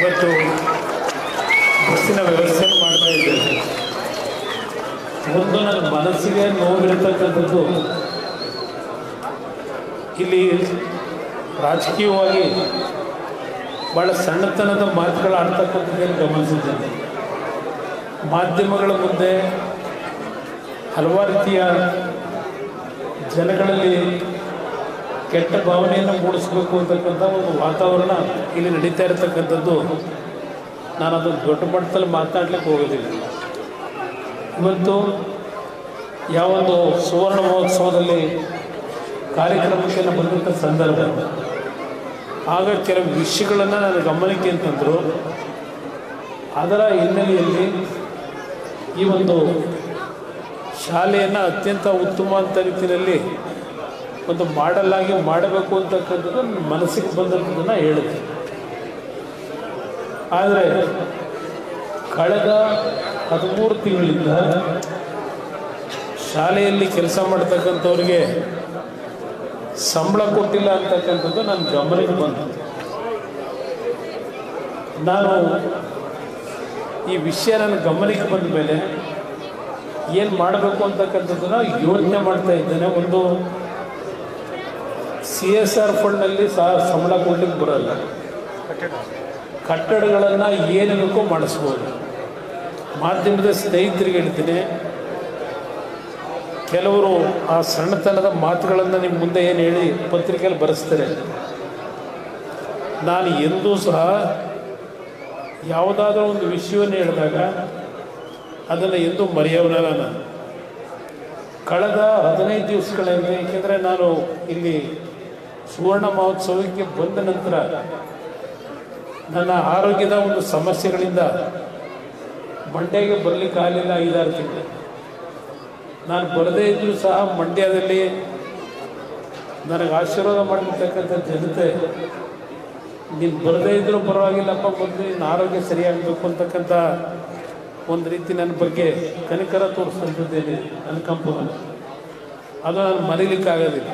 ಇವತ್ತು ಬಸ್ಸಿನ ವ್ಯವಸ್ಥೆ ಮಾಡ್ತಾ ಇದ್ದೇವೆ. ಒಂದು ನನ್ನ ಮನಸ್ಸಿಗೆ ನೋವಿರತಕ್ಕಂಥದ್ದು ಇಲ್ಲಿ ರಾಜಕೀಯವಾಗಿ ಭಾಳ ಸಣ್ಣತನದ ಮಾತುಗಳು ಆಡ್ತಕ್ಕಂಥದ್ದನ್ನು ಗಮನಿಸಿದ್ದೇನೆ ಮಾಧ್ಯಮಗಳ ಮುಂದೆ ಹಲವಾರು ರೀತಿಯ ಜನಗಳಲ್ಲಿ ಕೆಟ್ಟ ಭಾವನೆಯನ್ನು ಮೂಡಿಸಬೇಕು ಅಂತಕ್ಕಂಥ ಒಂದು ವಾತಾವರಣ ಇಲ್ಲಿ ನಡೀತಾ ಇರತಕ್ಕಂಥದ್ದು. ನಾನು ಅದು ದೊಡ್ಡ ಮಟ್ಟದಲ್ಲಿ ಮಾತಾಡ್ಲಿಕ್ಕೆ ಹೋಗೋದಿಲ್ಲ. ಇವತ್ತು ಯಾವೊಂದು ಸುವರ್ಣ ಮಹೋತ್ಸವದಲ್ಲಿ ಕಾರ್ಯಕ್ರಮಕ್ಕೆ ನಾನು ಬಂದಂಥ ಸಂದರ್ಭ. ಆಗ ಕೆಲವು ವಿಷಯಗಳನ್ನು ನನ್ನ ಗಮನಕ್ಕೆ ಅಂತಂದರು ಅದರ ಹಿನ್ನೆಲೆಯಲ್ಲಿ ಈ ಒಂದು ಶಾಲೆಯನ್ನು ಅತ್ಯಂತ ಉತ್ತಮ ಅಂತ ರೀತಿಯಲ್ಲಿ ಒಂದು ಮಾಡಲ್ ಆಗಿ ಮಾಡಬೇಕು ಅಂತಕ್ಕಂಥದ್ದು ಮನಸ್ಸಿಗೆ ಬಂದಂಥದ್ದನ್ನು ಹೇಳುತ್ತೆ. ಆದರೆ ಕಳೆದ ಹದಿಮೂರು ತಿಂಗಳಿಂದ ಶಾಲೆಯಲ್ಲಿ ಕೆಲಸ ಮಾಡ್ತಕ್ಕಂಥವ್ರಿಗೆ ಸಂಬಳ ಕೊಟ್ಟಿಲ್ಲ ಅಂತಕ್ಕಂಥದ್ದು ನನ್ನ ಗಮನಕ್ಕೆ ಬಂತು. ನಾನು ಈ ವಿಷಯ ನನ್ನ ಗಮನಕ್ಕೆ ಬಂದ ಮೇಲೆ ಏನು ಮಾಡಬೇಕು ಅಂತಕ್ಕಂಥದ್ದನ್ನು ಯೋಚನೆ ಮಾಡ್ತಾ ಇದ್ದೇನೆ. ಒಂದು ಸಿ ಎಸ್ ಆರ್ ಫಂಡ್ನಲ್ಲಿ ಸಹ ಸಂಬಳ ಕೊಡ್ಲಿಕ್ಕೆ ಬರೋಲ್ಲ. ಕಟ್ಟಡಗಳನ್ನು ಏನೇನಕ್ಕೂ ಮಾಡಿಸ್ಬೋದು. ಮಾಧ್ಯಮದ ಸ್ನೇಹಿತರಿಗೆ ಹೇಳ್ತೀನಿ, ಕೆಲವರು ಆ ಸಣ್ಣತನದ ಮಾತುಗಳನ್ನು ನಿಮ್ಮ ಮುಂದೆ ಏನು ಹೇಳಿ ಪತ್ರಿಕೆಯಲ್ಲಿ ಬರೆಸ್ತಾರೆ. ನಾನು ಎಂದೂ ಸಹ ಯಾವುದಾದ್ರೂ ಒಂದು ವಿಷಯವನ್ನು ಹೇಳಿದಾಗ ಅದನ್ನು ಎಂದೂ ಮರೆಯೋನಲ್ಲ ನಾನು. ಕಳೆದ ಹದಿನೈದು ದಿವಸಗಳಲ್ಲಿ ಏಕೆಂದರೆ ನಾನು ಇಲ್ಲಿ ಸುವರ್ಣ ಮಹೋತ್ಸವಕ್ಕೆ ಬಂದ ನಂತರ ನನ್ನ ಆರೋಗ್ಯದ ಒಂದು ಸಮಸ್ಯೆಗಳಿಂದ ಮಂಡ್ಯಗೆ ಬರಲಿಕ್ಕೆ ಆಗಲಿಲ್ಲ ಐದಾರು ತಿಂಗಳು. ನಾನು ಬರದೇ ಇದ್ದರೂ ಸಹ ಮಂಡ್ಯದಲ್ಲಿ ನನಗೆ ಆಶೀರ್ವಾದ ಮಾಡಿರ್ತಕ್ಕಂಥ ಜನತೆ ನೀನು ಬರದೇ ಇದ್ದರೂ ಪರವಾಗಿಲ್ಲಪ್ಪ, ಬಂದು ನಿನ್ನ ಆರೋಗ್ಯ ಸರಿಯಾಗಬೇಕು ಅಂತಕ್ಕಂಥ ಒಂದು ರೀತಿ ನನ್ನ ಬಗ್ಗೆ ಕನಿಕರ ತೋರಿಸ್ತಂಥದ್ದೇನೆ ಅನ್ಕಂಪ ಅದು ನಾನು ಮರೀಲಿಕ್ಕಾಗೋದಿಲ್ಲ.